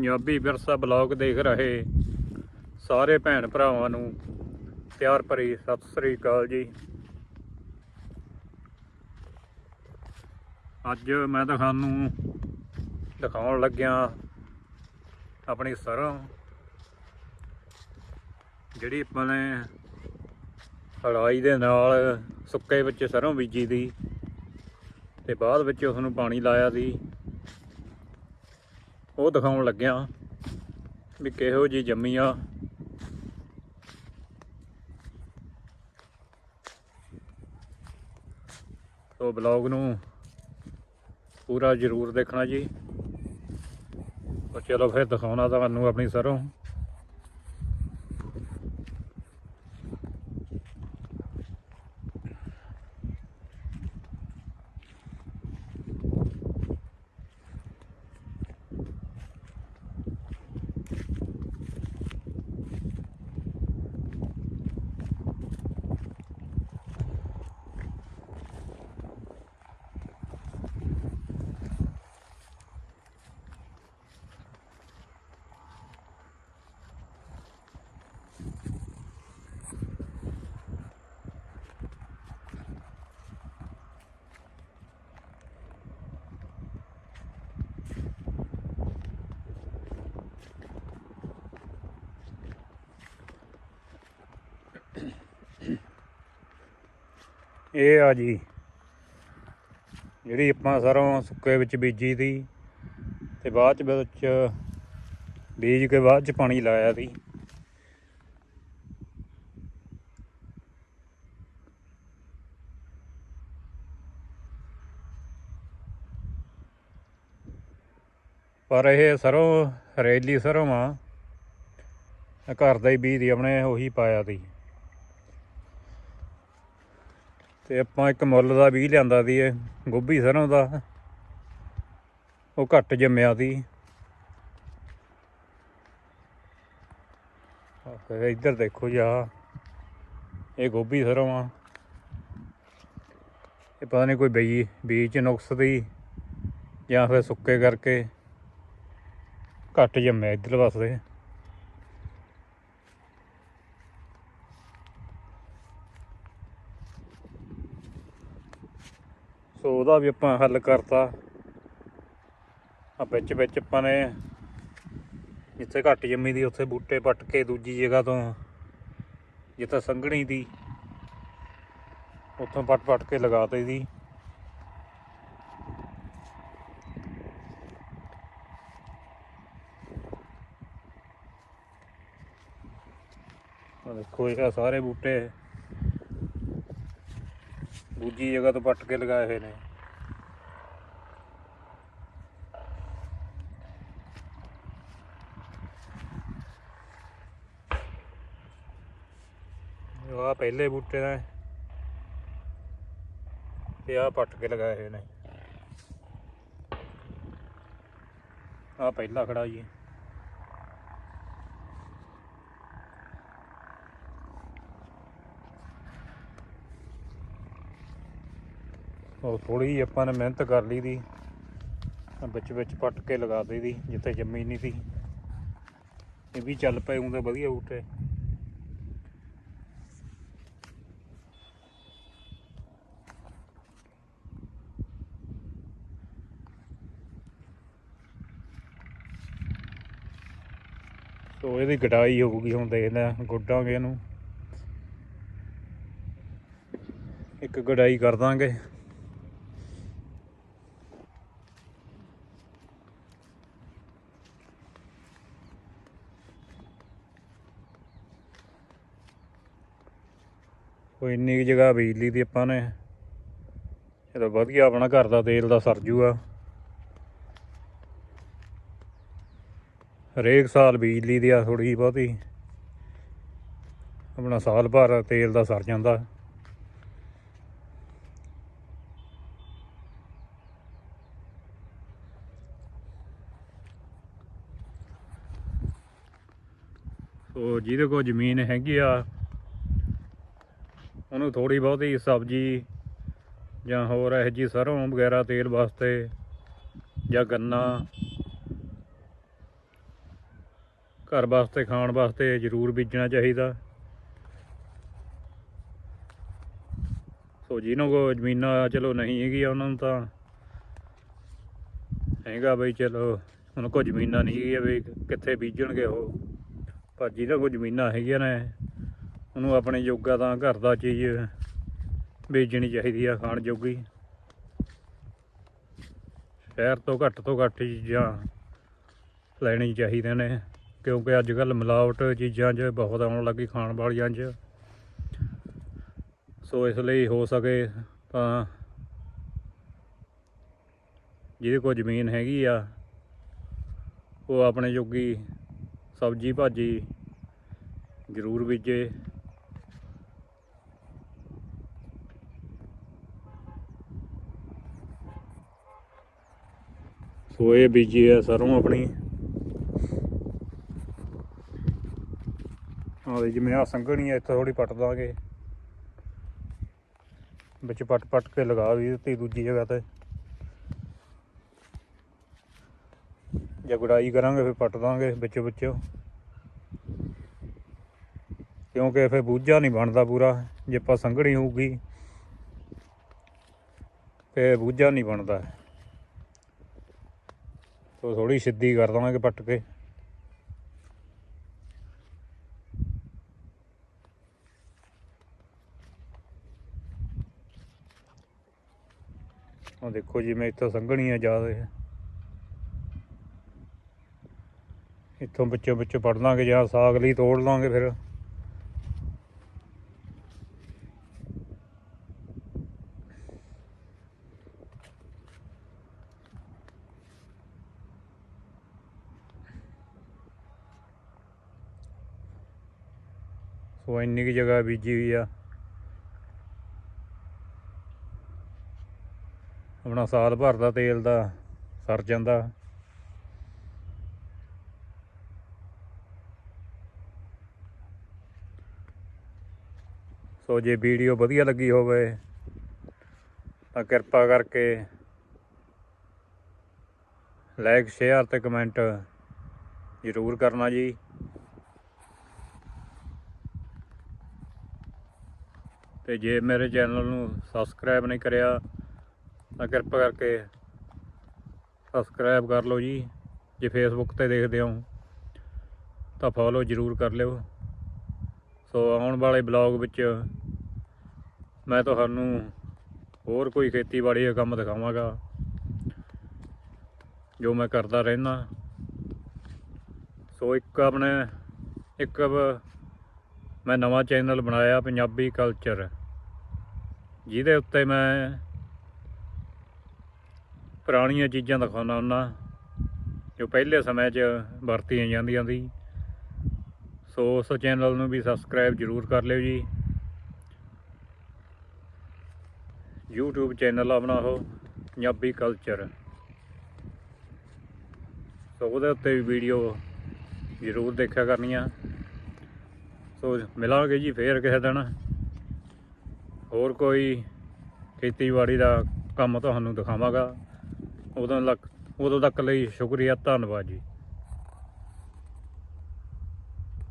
ਪੰਜਾਬੀ ਵਿਰਸਾ ਬਲੌਗ ਦੇਖ ਰਹੇ ਸਾਰੇ ਭੈਣ ਭਰਾਵਾਂ ਨੂੰ ਪਿਆਰ ਭਰੀ ਸਤਿ ਸ੍ਰੀ ਅਕਾਲ ਜੀ। ਅੱਜ ਮੈਂ ਤੁਹਾਨੂੰ ਦਿਖਾਉਣ ਲੱਗਿਆ ਆਪਣੀ ਸਰੋਂ, ਜਿਹੜੀ ਆਪਾਂ ਨੇ ਹੜਾਈ ਦੇ ਨਾਲ ਸੁੱਕੇ ਵਿੱਚ ਸਰੋਂ ਬੀਜੀ ਦੀ ਤੇ ਬਾਅਦ ਵਿੱਚ ਉਸ ਨੂੰ ਪਾਣੀ ਲਾਇਆ ਸੀ। ਉਹ ਦਿਖਾਉਣ ਲੱਗਿਆ ਵੀ ਕਿਹੋ ਜੀ ਜੰਮੀ ਆ। ਸੋ ਬਲੌਗ ਨੂੰ ਪੂਰਾ ਜ਼ਰੂਰ ਦੇਖਣਾ ਜੀ। ਤਾਂ ਚਲੋ ਫਿਰ ਦਿਖਾਉਣਾ ਤੁਹਾਨੂੰ ਆਪਣੀ ਸਰੋਂ। ਇਹ ਆ ਜੀ, ਜਿਹੜੀ ਆਪਾਂ ਸਰੋਂ ਸੁੱਕੇ ਵਿੱਚ ਬੀਜੀ ਸੀ ਤੇ ਬਾਅਦ ਚ ਵਿੱਚ ਬੀਜ ਕੇ ਬਾਅਦ ਚ ਪਾਣੀ ਲਾਇਆ ਸੀ। ਪਰ ਇਹ ਸਰੋਂ, ਹਰੇਲੀ ਸਰੋਂ ਆ। ਘਰ ਦਾ ਹੀ ਬੀਜ ਆਪਣੇ ਉਹੀ ਪਾਇਆ ਸੀ। ਤੇ ਆਪਾਂ ਇੱਕ ਮੁੱਲ ਦਾ ਵੀ ਲਿਆਂਦਾ ਸੀ ਇਹ, ਗੋਭੀ ਸਰੋਂ ਦਾ। ਉਹ ਘੱਟ ਜੰਮਿਆ ਸੀ। ਇੱਧਰ ਦੇਖੋ ਜੀ, ਆਹ, ਇਹ ਗੋਭੀ ਸਰੋਂ ਆ। ਇਹ ਪਤਾ ਨਹੀਂ ਕੋਈ ਬਈ, ਬੀਜ 'ਚ ਨੁਕਸ ਦੀ ਜਾਂ ਫਿਰ ਸੁੱਕੇ ਕਰਕੇ ਘੱਟ ਜੰਮਿਆ ਇੱਧਰ ਪਾਸੇ ਸੋ ਉਹਦਾ ਵੀ ਆਪਾਂ ਹੱਲ ਕਰਤਾ। ਆ ਵਿੱਚ ਵਿੱਚ ਆਪਾਂ ਨੇ ਜਿੱਥੇ ਘੱਟ ਜੰਮੀ ਦੀ, ਉੱਥੇ ਬੂਟੇ ਪੱਟ ਕੇ ਦੂਜੀ ਜਗ੍ਹਾ ਤੋਂ ਜਿੱਥੇ ਸੰਘਣੀ ਦੀ, ਉੱਥੋਂ ਪੱਟ ਪੱਟ ਕੇ ਲਗਾਤੇ ਦੀ ਆ ਦੇਖੋ ਇਹ ਸਾਰੇ ਬੂਟੇ। ਦੂਜੀ ਜਗ੍ਹਾ ਤੋਂ ਪੱਟ ਕੇ ਲਗਾਏ ਹੋਏ ਨੇ। ਆ ਪਹਿਲੇ ਬੂਟੇ ਦਾ ਤੇ ਆ ਪੱਟ ਕੇ ਲਗਾਏ ਹੋਏ ਨੇ। ਆ ਪਹਿਲਾ ਖੜਾ ਜੀ। ਉਹ ਥੋੜੀ ਜਿਹੀ ਆਪਾਂ ਨੇ ਮਿਹਨਤ ਕਰ ਲਈ ਦੀ। ਵਿੱਚ ਵਿੱਚ ਪੱਟ ਕੇ ਲਗਾ ਦੇ ਦੀ, ਜਿੱਥੇ ਜੰਮੀ ਨਹੀਂ ਸੀ। ਇਹ ਵੀ ਚੱਲ ਪਏ ਹੁੰਦੇ ਵਧੀਆ ਬੂਟੇ। ਸੋ ਇਹਦੀ ਗਡਾਈ ਹੋਊਗੀ ਹੁਣ ਦੇਖਦੇ ਆ ਗੁੱਡਾਂਗੇ ਇਹਨੂੰ। ਇੱਕ ਗਡਾਈ ਕਰ ਦਾਂਗੇ। ਕੋਈ ਇੰਨੀ ਕੁ ਜਗ੍ਹਾ ਬਿਜਲੀ ਦੀ ਆਪਾਂ ਨੇ। ਚਲੋ ਵਧੀਆ ਆਪਣਾ ਘਰ ਦਾ ਤੇਲ ਦਾ ਸਰ ਜੂਗਾ। ਹਰੇਕ ਸਾਲ ਬਿਜਲੀ ਦੀ ਆ ਥੋੜੀ ਬਹੁਤੀ। ਆਪਣਾ ਸਾਲ ਭਰ ਤੇਲ ਦਾ ਸਰ ਜਾਂਦਾ। ਸੋ ਜਿਹਦੇ ਕੋਲ ਜ਼ਮੀਨ ਹੈਗੀ ਆ ਉਹਨੂੰ ਥੋੜੀ ਬਹੁਤੀ ਸਬਜ਼ੀ ਜਾਂ ਹੋਰ ਇਹੋ ਜਿਹੀ ਸਰੋਂ ਵਗੈਰਾ ਤੇਲ ਵਾਸਤੇ ਜਾਂ ਗੰਨਾ ਘਰ ਵਾਸਤੇ, ਖਾਣ ਵਾਸਤੇ ਜ਼ਰੂਰ ਬੀਜਣਾ ਚਾਹੀਦਾ। ਸੋ ਜਿਹਨਾਂ ਕੋ ਜ਼ਮੀਨਾਂ, ਚਲੋ ਨਹੀਂ ਹੈਗੀਆਂ ਉਹਨਾਂ ਨੂੰ ਤਾਂ ਹੈਗਾ ਬਈ, ਚਲੋ ਉਹਨਾਂ ਕੋ ਜ਼ਮੀਨਾਂ ਨਹੀਂ ਹੈਗੀਆਂ ਵੀ ਕਿੱਥੇ ਬੀਜਣਗੇ ਉਹ। ਪਰ ਜਿਹਨਾਂ ਕੋ ਜ਼ਮੀਨਾਂ ਹੈਗੀਆਂ ਨੇ ਉਹਨੂੰ ਆਪਣੇ ਯੋਗਾ ਤਾਂ ਘਰ ਦਾ ਚੀਜ਼ ਬੀਜਣੀ ਚਾਹੀਦੀ ਆ ਖਾਣ ਜੋਗੀ। ਸ਼ਹਿਰ ਤੋਂ ਘੱਟ ਤੋਂ ਘੱਟ ਚੀਜ਼ਾਂ ਲੈਣੀ ਚਾਹੀਦੀਆਂ ਨੇ, ਕਿਉਂਕਿ ਅੱਜ ਕੱਲ ਮਿਲਾਵਟ ਚੀਜ਼ਾਂ 'ਚ ਬਹੁਤ ਆਉਣ ਲੱਗੀ ਖਾਣ ਵਾਲੀਆਂ 'ਚ। ਸੋ ਇਸ ਲਈ ਹੋ ਸਕੇ ਤਾਂ ਜਿਹਦੇ ਕੋਲ ਜ਼ਮੀਨ ਹੈਗੀ ਆ, ਉਹ ਆਪਣੇ ਜੋਗੀ ਸਬਜ਼ੀ ਭਾਜੀ ਜ਼ਰੂਰ ਬੀਜੇ। ਸੋ ਇਹ ਬੀਜੀ ਹੈ ਸਰੋਂ ਆਪਣੀ। ਆਹ ਜਿਵੇਂ ਆ ਸੰਘਣੀ ਹੈ ਇੱਥੇ ਥੋੜੀ ਪੱਟ ਦਾਂਗੇ। ਵਿੱਚ ਪੱਟ ਪੱਟ ਕੇ ਲਗਾ ਵੀ ਦਿੱਤੀ ਦੂਜੀ ਜਗ੍ਹਾ ਤੇ। ਜੇ ਗੁਡਾਈ ਕਰਾਂਗੇ, ਫਿਰ ਪੱਟ ਦਾਂਗੇ ਵਿੱਚ ਵਿੱਚ। ਕਿਉਂਕਿ ਫਿਰ ਬੂਝਾ ਨਹੀਂ ਬਣਦਾ ਪੂਰਾ, ਜੇ ਆਪਾਂ ਸੰਘਣੀ ਹੋਊਗੀ, ਫਿਰ ਬੂਝਾ ਨਹੀਂ ਬਣਦਾ। ਤੋ ਥੋੜੀ ਸਿੱਧੀ ਕਰ ਦਵਾਂਗੇ ਪੱਟ ਕੇ। ਉਹ ਦੇਖੋ ਜਿਵੇਂ ਇੱਥੋਂ ਸੰਘਣੀ ਆ ਹੈ ਇੱਥੋਂ ਵਿੱਚੋਂ ਵਿੱਚੋਂ ਪੜ ਲਾਂਗੇ ਜਾਂ ਸਾਗ ਲਈ ਤੋੜ ਲਾਂਗੇ ਫਿਰ। ਸੋ ਇੰਨੀ ਕੁ ਜਗ੍ਹਾ ਬੀਜੀ ਹੋਈ ਆ। ਆਪਣਾ ਸਾਲ ਭਰ ਦਾ ਤੇਲ ਦਾ ਸਰ ਜਾਂਦਾ। ਸੋ ਜੇ ਵੀਡੀਓ ਵਧੀਆ ਲੱਗੀ ਹੋਵੇ ਤਾਂ ਕਿਰਪਾ ਕਰਕੇ ਲਾਈਕ, ਸ਼ੇਅਰ ਤੇ ਕਮੈਂਟ ਜ਼ਰੂਰ ਕਰਨਾ ਜੀ। ਤੇ ਜੇ ਮੇਰੇ ਚੈਨਲ ਨੂੰ ਸਬਸਕ੍ਰਾਈਬ ਨਹੀਂ ਕਰਿਆ, ਤਾਂ ਕਿਰਪਾ ਕਰਕੇ ਸਬਸਕ੍ਰਾਈਬ ਕਰ ਲਓ ਜੀ। ਜੇ ਫੇਸਬੁੱਕ ਤੇ ਦੇਖਦੇ ਹੋ, ਤਾਂ ਫੋਲੋ ਜ਼ਰੂਰ ਕਰ ਲਿਓ। ਸੋ ਆਉਣ ਵਾਲੇ ਬਲੌਗ ਵਿੱਚ ਮੈਂ ਤੁਹਾਨੂੰ ਹੋਰ ਕੋਈ ਖੇਤੀਬਾੜੀ ਦਾ ਕੰਮ ਦਿਖਾਵਾਂਗਾ, ਜੋ ਮੈਂ ਕਰਦਾ ਰਹਿਣਾ ਸੋ ਇੱਕ ਆਪਣੇ, ਇੱਕ ਮੈਂ ਨਵਾਂ ਚੈਨਲ ਬਣਾਇਆ, ਪੰਜਾਬੀ ਕਲਚਰ ਜਿਹਦੇ ਉੱਤੇ ਮੈਂ ਪੁਰਾਣੀਆਂ ਚੀਜ਼ਾਂ ਦਿਖਾਉਣਾ ਹੁੰਦਾ। ਜੋ ਪਹਿਲੇ ਸਮੇਂ 'ਚ ਵਰਤੀਆਂ ਜਾਂਦੀਆਂ ਸੀ। ਸੋ ਉਸ ਚੈਨਲ ਨੂੰ ਵੀ ਸਬਸਕ੍ਰਾਈਬ ਜ਼ਰੂਰ ਕਰ ਲਿਓ ਜੀ। YouTube ਚੈਨਲ ਆਪਣਾ ਉਹ, ਪੰਜਾਬੀ ਕਲਚਰ ਸੋ ਉਹਦੇ ਉੱਤੇ ਵੀ ਵੀਡੀਓ ਜ਼ਰੂਰ ਦੇਖਿਆ ਕਰਨੀਆਂ। ਸੋ ਮਿਲਾਂਗੇ ਜੀ ਫੇਰ ਕਿਸੇ ਦਿਨ। ਹੋਰ ਕੋਈ ਖੇਤੀਬਾੜੀ ਦਾ ਕੰਮ ਤੁਹਾਨੂੰ ਦਿਖਾਵਾਂਗਾ। ਉਦੋਂ ਤੱਕ ਉਦੋਂ ਤੱਕ ਲਈ ਸ਼ੁਕਰੀਆ, ਧੰਨਵਾਦ ਜੀ।